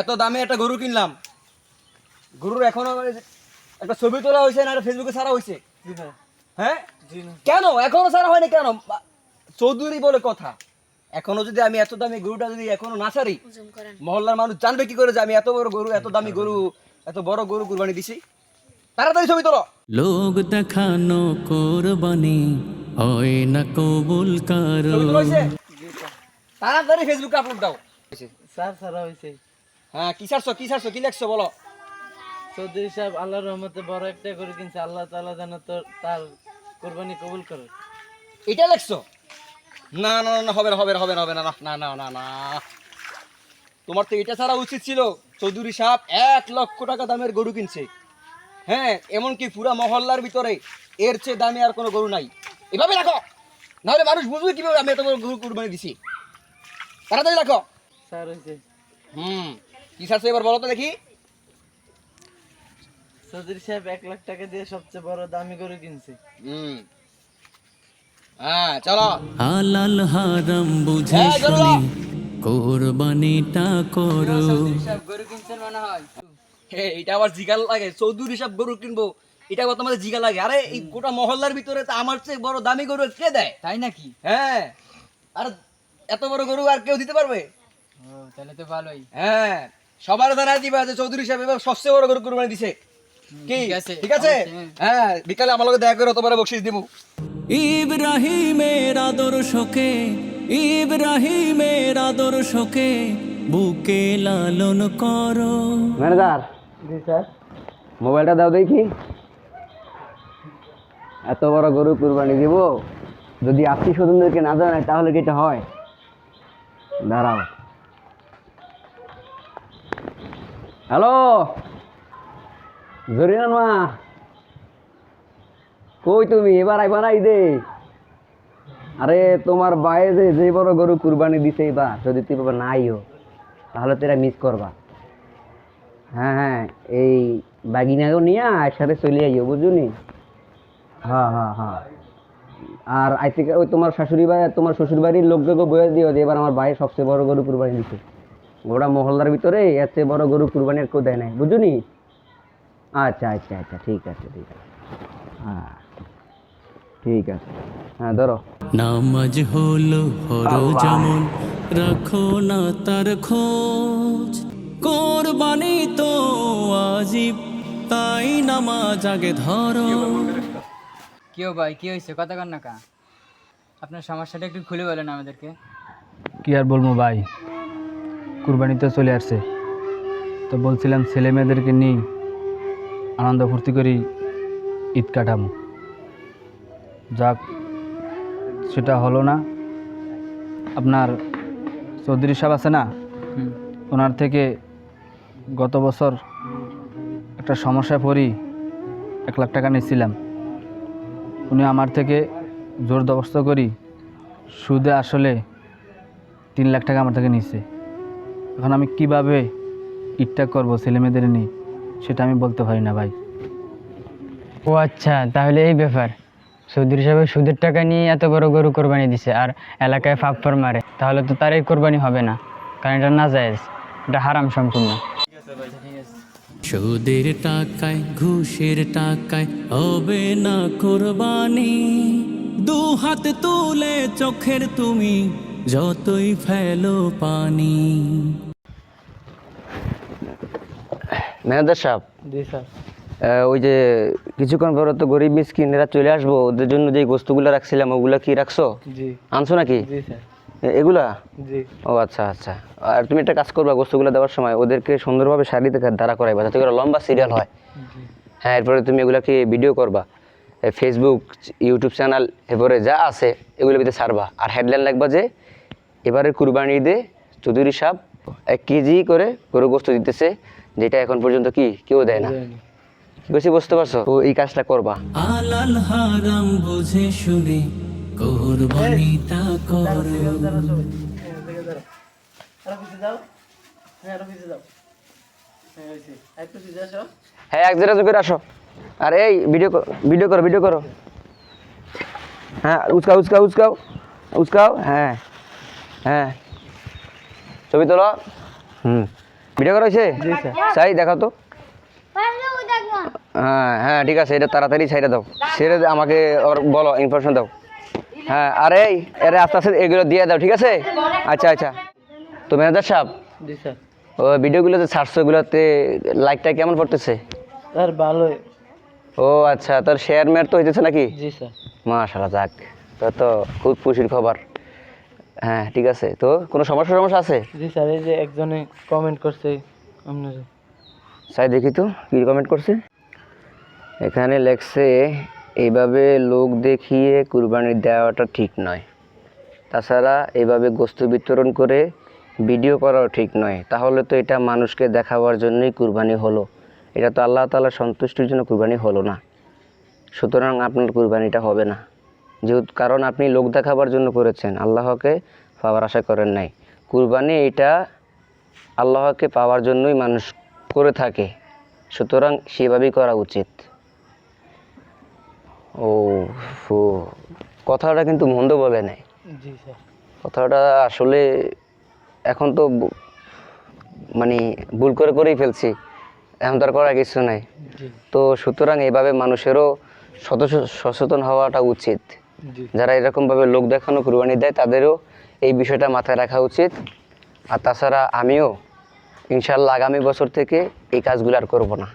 এত দামে একটা গরু কিনলাম। গরুর এখনও মানে একটা ছবি তোলা হয়েছে না ফেসবুকে ছাড়া হয়েছে? হ্যাঁ? কেন? এখনও ছাড়া হয়নি কেন? চৌধুরী বলে কথা। এখনও যদি আমি এত দামি গরুটা যদি এখনও না ছাড়ি মহল্লার মানুষ জানবে কি করে যে আমি এত বড় গরু এত দামি গরু এত বড় গরু কুরবানি দিছি। তাড়াতাড়ি ছবি তোলো। লোক দেখানো কোরবানি হয় না কবুল কারও? তাড়াতাড়ি ফেসবুকে আপলোড দাও। স্যার সারা হয়েছে হ্যাঁ কি ছাড়ছো কি ছাড়ছো কি লেখছো বলো? চৌধুরী সাহেব আল্লাহর রহমতে বড় একটা করে কিনছে আল্লাহ তাআলা যেন তোর তার কোরবানি কবুল করে। এটা লেখছো? না না না, হবে না হবে না হবে না হবে না না না না না। তোমার তো এটা ছাড়া উচিত ছিল। চৌধুরী সাহেব এক লক্ষ টাকা দামের গরু কিনছে। হ্যাঁ এমনকি পুরা মহল্লার ভিতরে এর চেয়ে দামি আর কোনো গরু নাই। এভাবে রাখো। নাহলে মানুষ বুঝবে কীভাবে আমি এত বড় গরু কুরবানি দিছি। তাড়াতাড়ি রাখো। স্যার হয়েছে হুম। কি ছাড়ছো এবার বলো তো দেখি। চৌধুরী সাহেব এক লাখ টাকা দিয়ে সবচেয়ে বড় দামি গরু কিনছে। হুম। হ্যাঁ চলো। হালাল হারাম বুঝে হ্যাঁ, শুনি কোরবানিটা করো। গরু কিনছেন মনে হয়? এটা আবার লাগে। চৌধুরী গরু কিনবো। এটা জিগা লাগে। আরে এই গোটা মহল্লার ভিতরে তো আমার চেয়ে বড় দামি গরু কে দেয়? তাই নাকি? হ্যাঁ। আর এত বড় গরু আর কেউ দিতে পারবে? তাহলে তো ভালোই। হ্যাঁ সবার দ্বারা দিবা যে চৌধুরী সাহেব এবার সবচেয়ে বড় গরু কুরবানি দিছে। কি? ঠিক আছে, হ্যাঁ বিকালে আমার লগে দেখা করে তোমার বকশিস দিব ইব্রাহিমের আদর্শকে ইব্রাহিমের আদর্শকে বুকে লালন করো। ম্যানেজার জি স্যার। মোবাইলটা দাও দেখি। এত বড় গরু কুরবানি দিব। যদি আত্মীয় স্বজনদেরকে না জানায় তাহলে কি এটা হয়? দাঁড়াও। হ্যালো? জরিনান মা। কই তুমি? এবার আইবা না দে আরে, তোমার বায়ে যে যে বড় গরু কুরবানি দিছে এবার, যদি তুই বাবা না আইও, তাহলে তোরা মিস করবা। হ্যাঁ হ্যাঁ এই বাগিনাকেও নিয়ে একসাথে চলে আইও বুঝুনি হ্যাঁ হ্যাঁ হ্যাঁ। আর আই থেকে ওই তোমার শাশুড়ি বা, তোমার শ্বশুর বাড়ির লোকদেরকে বয়ে দিও যে, এবার আমার ভাই সবচেয়ে বড় গরু কুরবানি দিচ্ছে গোটা মহল্লার ভিতরে এর চেয়ে বড় গরু কুরবানি আর কেউ দেয় নাই বুঝুনি? আচ্ছা আচ্ছা আচ্ছা ঠিক আছে ঠিক আছে। হ্যাঁ ঠিক আছে। হ্যাঁ ধরো। নামাজ হলো ফরজ আমল রাখো না তার খোঁজ। কোরবানি তো আজিব তাই নামাজ আগে ধরো। কেউ ভাই কি হয়েছে? কথা কন না কা। আপনার সমস্যাটা একটু খুলে বলেন আমাদেরকে। কি আর বলব ভাই? কুরবানি তো চলে আসছে। তো বলছিলাম ছেলে মেয়েদেরকে নিয়ে আনন্দ ফুর্তি করি ঈদ কাটামো। যাক সেটা হলো না। আপনার চৌধুরী সাহেব আছে না? ওনার থেকে গত বছর একটা সমস্যায় পড়ি এক লাখ টাকা নিয়েছিলাম। উনি আমার থেকে জোর দবস্ত করি সুদে আসলে তিন লাখ টাকা আমার থেকে নিচ্ছে এখন আমি কীভাবে ঈদটা করব ছেলে মেয়েদের নিয়ে সেটা আমি বলতে পারি না ভাই। ও আচ্ছা তাহলে এই ব্যাপার। চৌধুরী সাহেব সুদের টাকা নিয়ে এত বড় গরু কোরবানি দিছে আর এলাকায় ফাপ্পর মারে তাহলে তো তার এই কোরবানি হবে না। কারণ এটা না যায় এটা হারাম সম্পূর্ণ। সুদের টাকায় ঘুষের টাকায় হবে না কোরবানি। দু হাত তুলে চোখের তুমি যতই ফেলো পানি। ম্যানেজার সাহেব? জি স্যার। ওই যে কিছুক্ষণ পরে তো গরিব মিসকিন এরা চলে আসব ওদের জন্য যে গোস্তগুলো রাখছিলাম ওগুলা কি রাখছো? জি। আনছো নাকি? জি স্যার। এগুলা? জি। ও আচ্ছা আচ্ছা। আর তুমি একটা কাজ করবা গোস্তগুলো দেওয়ার সময় ওদেরকে সুন্দরভাবে শাড়িতে দাঁড়া করাইবা যাতে করে লম্বা সিরিয়াল হয়। হ্যাঁ এরপরে তুমি এগুলাকে ভিডিও করবা। ফেসবুক ইউটিউব চ্যানেল এরপরে যা আছে এগুলো ভিতরে ছাড়বা। আর হেডলাইন লাগবা যে এবারে কুরবানি ঈদে চৌধুরী সাহেব এক কেজি করে গরু গোস্ত দিতেছে যেটা এখন পর্যন্ত কি কেউ দেয় না। বলছি বুঝতে পারছ? তো এই কাজটা করবা। আলাল হারাম বুঝে শুনে কোরবানিটা করো। আরও হ্যাঁ হ্যাঁ আসো। হ্যাঁ এক দেড় করে আসো। আর এই ভিডিও ভিডিও করো ভিডিও করো। হ্যাঁ উচকাও উচকাও উচকাও উচকাও। হ্যাঁ হ্যাঁ। ছবি তোলো। হুম। ভিডিও করা হয়েছে? সাই দেখাও তো। হ্যাঁ হ্যাঁ ঠিক আছে এটা তাড়াতাড়ি সাইডে দাও। সেরে আমাকে ওর বলো ইনফরমেশন দাও। হ্যাঁ আরে আরে আস্তে আস্তে এগুলো দিয়ে দাও ঠিক আছে? আচ্ছা আচ্ছা। তো ম্যানেজার সাহেব জি স্যার। ও ভিডিওগুলোতে ছাড়ছো ওগুলোতে লাইকটা কেমন পড়তেছে? স্যার ভালোই। ও আচ্ছা তোর শেয়ার মেয়ার তো হইতেছে নাকি? জি স্যার। মাশাল্লাহ যাক তো তো খুব খুশির খবর। হ্যাঁ ঠিক আছে। তো কোনো সমস্যা সমস্যা আছে? জি স্যার এই যে একজনে কমেন্ট করছে আপনার। সাই দেখি তো কি কমেন্ট করছে। এখানে লেখছে এইভাবে লোক দেখিয়ে কুরবানি দেওয়াটা ঠিক নয়। তাছাড়া এভাবে গোস্ত বিতরণ করে ভিডিও করাও ঠিক নয়। তাহলে তো এটা মানুষকে দেখাবার জন্যই কুরবানি হলো। এটা তো আল্লাহ তাআলার সন্তুষ্টির জন্য কুরবানি হলো না। সুতরাং আপনার কুরবানিটা হবে না। যেহেতু কারণ আপনি লোক দেখাবার জন্য করেছেন। আল্লাহকে পাওয়ার আশা করেন নাই। কুরবানি এটা আল্লাহকে পাওয়ার জন্যই মানুষ করে থাকে। সুতরাং সেভাবেই করা উচিত। ও ফু কথাটা কিন্তু মন্দ বলে নাই। কথাটা আসলে এখন তো মানে ভুল করে করেই ফেলছি। এখন তো আর করার কিছু নাই। তো সুতরাং এভাবে মানুষেরও সচেতন হওয়াটা উচিত। যারা এরকমভাবে লোক দেখানো, কুরবানি দেয়, তাদেরও এই বিষয়টা মাথায় রাখা উচিত। আর তাছাড়া আমিও ইনশাল্লাহ আগামী বছর থেকে এই কাজগুলো আর করব না।